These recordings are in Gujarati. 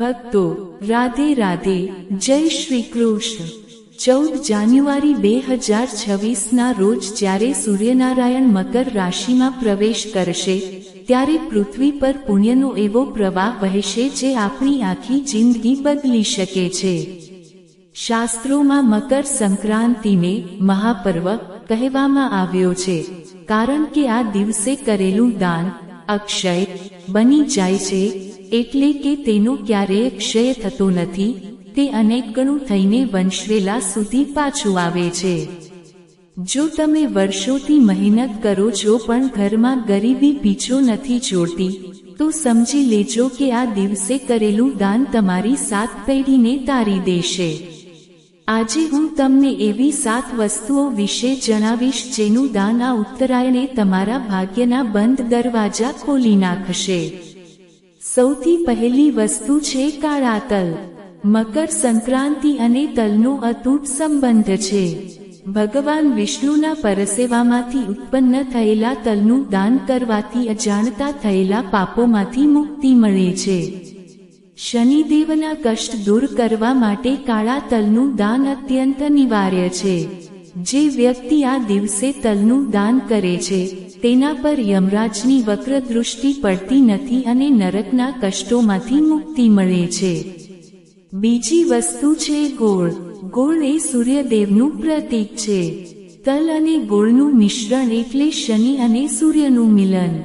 ભક્તો, રાધે રાધે, જય શ્રી કૃષ્ણ ચૌદ જાન્યુઆરી બે હજાર છવ્વીસના રોજ જ્યારે સૂર્યનારાયણ મકર રાશિમાં પ્રવેશ કરશે, ત્યારે પૃથ્વી પર પુણ્યનો એવો પ્રવાહ વહેશે જે આપણી આખી જિંદગી બદલી શકે છે. શાસ્ત્રોમાં મકર સંક્રાંતિને મહાપર્વ કહેવામાં આવ્યો છે, કારણ કે આ દિવસે કરેલું દાન અક્ષય બની જાય છે એટલે કે તેનો ક્યારેય ક્ષય થતો નથી, તે અનેક ગણું થઈને વંશવેલા સુધી પાછું આવે છે. જો તમે વર્ષોથી મહેનત કરો છો પણ ઘરમાં ગરીબી પીછો નથી છોડતી, તો સમજી લેજો કે આ દિવસે કરેલું દાન તમારી સાત પેઢીને તારી દેશે. આજે હું તમને એવી સાત વસ્તુઓ વિશે જણાવીશ જેનું દાન આ ઉત્તરાયણે તમારા ભાગ્યના બંધ દરવાજા ખોલી નાખશે. સૌથી પહેલી વસ્તુ છે કાળા તલ મકર સંક્રાંતિ અને તલનો અતૂટ સંબંધ છે. ભગવાન વિષ્ણુના પરસેવામાંથી ઉત્પન્ન થયેલા તલનું દાન કરવાથી અજાણતા થયેલા પાપોમાંથી મુક્તિ મળે છે. શનિદેવના કષ્ટ દૂર કરવા માટે કાળા તલનું દાન અત્યંત અનિવાર્ય છે. જે વ્યક્તિ આ દિવસે તલનું દાન કરે છે તેના પર યમરાજની વક્ર દૃષ્ટિ પડતી નથી અને નરકના કષ્ટોમાંથી મુક્તિ મળે છે. બીજી વસ્તુ છે ગોળ. ગોળ એ સૂર્યદેવનું પ્રતીક છે. તલ અને ગોળનું મિશ્રણ એટલે શનિ અને સૂર્યનું મિલન.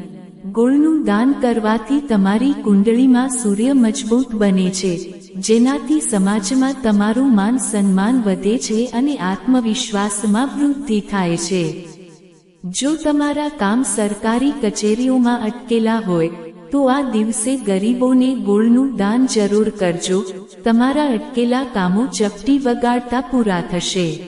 ગોળનું દાન કરવાથી તમારી કુંડળીમાં સૂર્ય મજબૂત બને છે, જેનાથી સમાજમાં તમારું માન સન્માન વધે છે અને આત્મવિશ્વાસમાં વૃદ્ધિ થાય છે. જો તમારા કામ સરકારી કચેરીઓમાં અટકેલા હોય, તો આ દિવસે ગરીબોને ગોળનું દાન જરૂર કરજો. તમારા અટકેલા કામો ચપટી વગાડતા પૂરા થશે.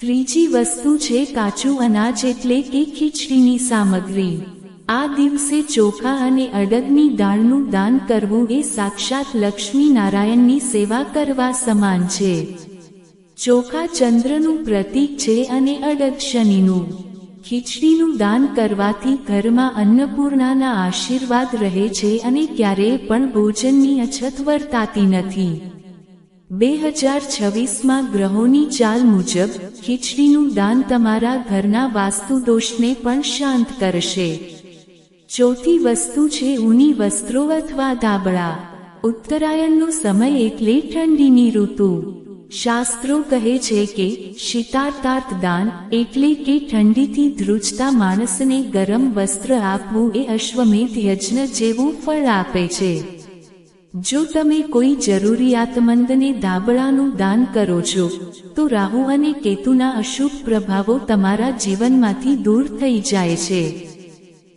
ત્રીજી વસ્તુ છે કાચું અનાજ એટલે કે ખીચડીની સામગ્રી. આ દિવસે ચોખા અને અડદની દાળનું દાન કરવું એ સાક્ષાત લક્ષ્મી નારાયણની સેવા કરવા સમાન છે. ચોખા ચંદ્રનું પ્રતીક છે અને અડદ શનિનું. ખીચડીનું દાન કરવાથી ઘરમાં અન્નપૂર્ણાના આશીર્વાદ રહે છે અને ક્યારેય પણ ભોજનની અછત વર્તાતી નથી. બે હજાર છવ્વીસમાં ગ્રહોની ચાલ મુજબ, ખીચડીનું દાન તમારા ઘરના વાસ્તુદોષને પણ શાંત કરશે. ચોથી વસ્તુ છે ઊની વસ્ત્રો અથવા ધાબળા. ઉત્તરાયણનો સમય એટલે ઠંડીની ઋતુ. શાસ્ત્રો કહે છે કે શીતાર્તાર્થ દાન એટલે કે ઠંડીથી ધ્રુજતા માણસને ગરમ વસ્ત્ર આપવું એ અશ્વમેધ યજ્ઞ જેવું ફળ આપે છે. જો તમે કોઈ જરૂરિયાતમંદને ધાબળાનું દાન કરો છો, તો રાહુ અને કેતુના અશુભ પ્રભાવો તમારા જીવનમાંથી દૂર થઈ જાય છે.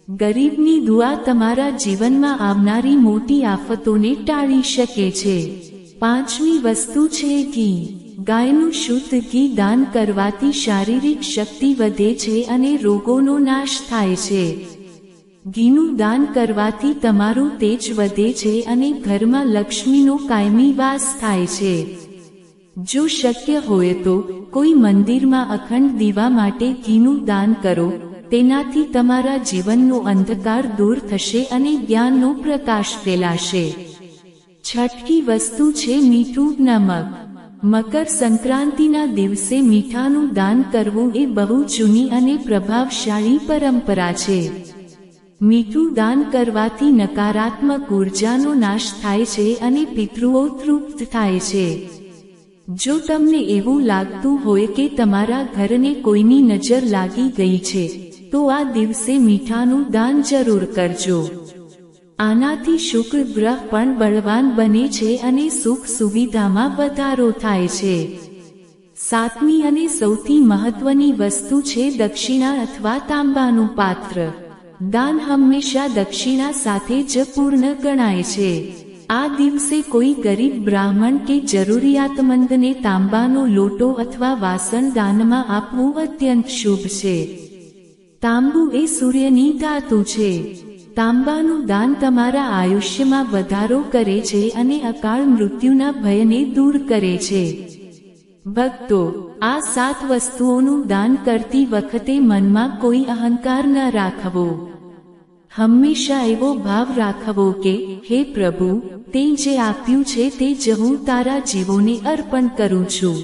ગરીબની દુઆ તમારા જીવનમાં આવનારી મોટી આફતોને ટાળી શકે છે. પાંચમી વસ્તુ છે ઘી ગાયનું શુદ્ધ ઘી દાન કરવાથી શારીરિક શક્તિ વધે છે અને રોગોનો નાશ થાય છે. ઘીનું દાન કરવાથી તમારું તેજ વધે છે અને ઘરમાં લક્ષ્મીનો કાયમી વાસ થાય છે. જો શક્ય હોય તો, કોઈ મંદિરમાં અખંડ દીવા માટે ઘીનું દાન કરો, તેનાથી તમારા જીવનનો અંધકાર દૂર થશે અને જ્ઞાનનો પ્રકાશ ફેલાશે. છઠ્ઠી વસ્તુ છે મીઠું નમક. મકર સંક્રાંતિના દિવસે મીઠાનું દાન કરવું એ બહુ જૂની અને પ્રભાવશાળી પરંપરા છે. મીઠું દાન કરવાથી નકારાત્મક ઉર્જાનો નાશ થાય છે અને પિતૃઓ તૃપ્ત થાય છે. જો તમને એવું લાગતું હોય કે તમારા ઘરને કોઈની નજર લાગી ગઈ છે, તો આ દિવસે મીઠાનું દાન જરૂર કરજો. આનાથી શુક્ર ગ્રહ પણ બળવાન બને છે અને સુખ સુવિધામાં વધારો થાય છે. સાતમી અને સૌથી મહત્વની વસ્તુ છે દક્ષિણા અથવા તાંબાનું પાત્ર. દાન હંમેશા દક્ષિણા સાથે જ પૂર્ણ ગણાય છે. આ દિવસે કોઈ ગરીબ બ્રાહ્મણ કે જરૂરિયાતમંદને તાંબાનો લોટો અથવા વાસણ દાનમાં આપવું અત્યંત શુભ છે. તાંબુ એ સૂર્યની ધાતુ છે. તાંબાનું દાન તમારા આયુષ્યમાં વધારો કરે છે અને અકાળ મૃત્યુના ભયને દૂર કરે છે. ભક્તો, આ સાત વસ્તુઓનું દાન કરતી વખતે મનમાં કોઈ અહંકાર ન રાખવો. હંમેશા એવો ભાવ રાખવો કે, હે પ્રભુ, તે જે આપ્યું છે તે જ હું તારા જીવોને અર્પણ કરું છું.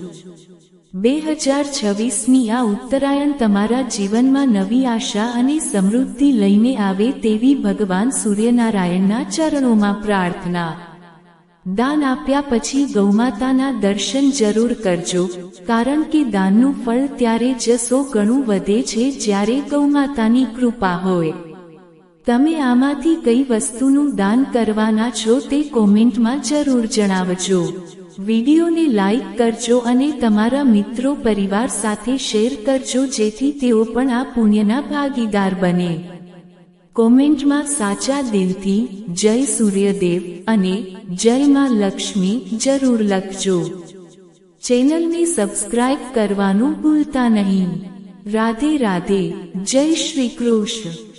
બે હજાર છવ્વીસની આ ઉત્તરાયણ તમારા જીવનમાં નવી આશા અને સમૃદ્ધિ લઈને આવે તેવી ભગવાન સૂર્યનારાયણના ચરણોમાં પ્રાર્થના. દાન આપ્યા પછી ગૌમાતાના દર્શન જરૂર કરજો, કારણ કે દાનનું ફળ ત્યારે જ સો ગણું વધે છે જ્યારે ગૌમાતાની કૃપા હોય. તમે આમાંથી કઈ વસ્તુનું દાન કરવાના છો તે કોમેન્ટમાં જરૂર જણાવજો. વિડીયોને લાઈક કરજો અને તમારા મિત્રો પરિવાર સાથે શેર કરજો જેથી તેઓ પણ આ પુણ્યના ભાગીદાર બને. કોમેન્ટમાં સાચા દિલથી જય સૂર્યદેવ અને જય માં લક્ષ્મી જરૂર લખજો. ચેનલને સબસ્ક્રાઇબ કરવાનું ભૂલતા નહીં. રાધે રાધે, જય શ્રી કૃષ્ણ.